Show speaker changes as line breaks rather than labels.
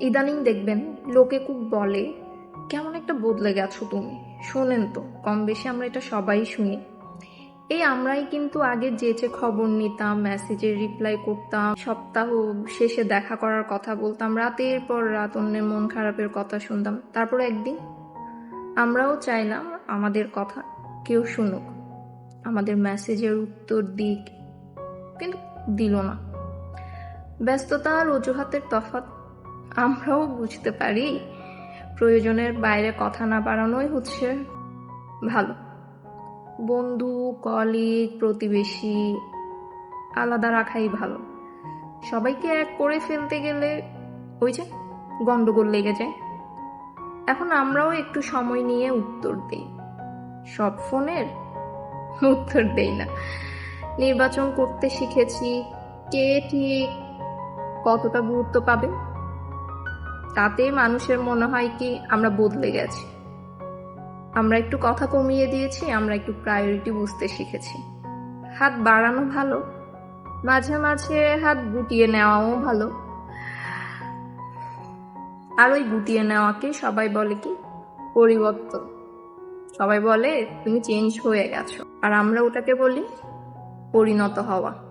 ইদানিং দেখবেন লোকে খুব বলে, কেমন একটা বদলে গেছো তুমি? শোনেন তো কম বেশি আমরা এটা সবাই শুনি। এই আমরাই কিন্তু আগে যেচে খবর নিতাম মেসেজের রিপ্লাই করতাম, সপ্তাহ শেষে দেখা করার কথা বলতাম, রাতের পর রাত অন্যের মন খারাপের কথা শুনতাম। তারপর একদিন আমরাও চাইলাম আমাদের কথা কেউ শুনুক। আমাদের মেসেজের উত্তর দিক কিন্তু দিল না। ব্যস্ততা আর অজুহাতের তফাৎ আমরাও বুঝতে পারি প্রয়োজনের বাইরে কথা না বাড়ানোই হচ্ছে ভালো। বন্ধু কলিগ প্রতিবেশী, আলাদা রাখাই ভালো। সবাইকে এক করে ফেলতে গেলে ওই যে গন্ডগোল লেগে যায়। এখন আমরাও একটু সময় নিয়ে উত্তর দিই। সব ফোনের উত্তর দেই না। নির্বাচন করতে শিখেছি কে ঠিক কতটা গুরুত্ব পাবে। তাতে মানুষের মনে হয় কি আমরা বদলে গেছি। আমরা একটু কথা কমিয়ে দিয়েছি, আমরা একটু প্রায়োরিটি বুঝতে শিখেছি। হাত বাড়ানো ভালো, মাঝে মাঝে হাত গুটিয়ে নেওয়াও ভালো। আর ওই গুটিয়ে নেওয়াকে সবাই বলে কি? পরিবর্তন। সবাই বলে, তুমি চেঞ্জ হয়ে গেছো। আর আমরা ওটাকে বলি, পরিণত হওয়া।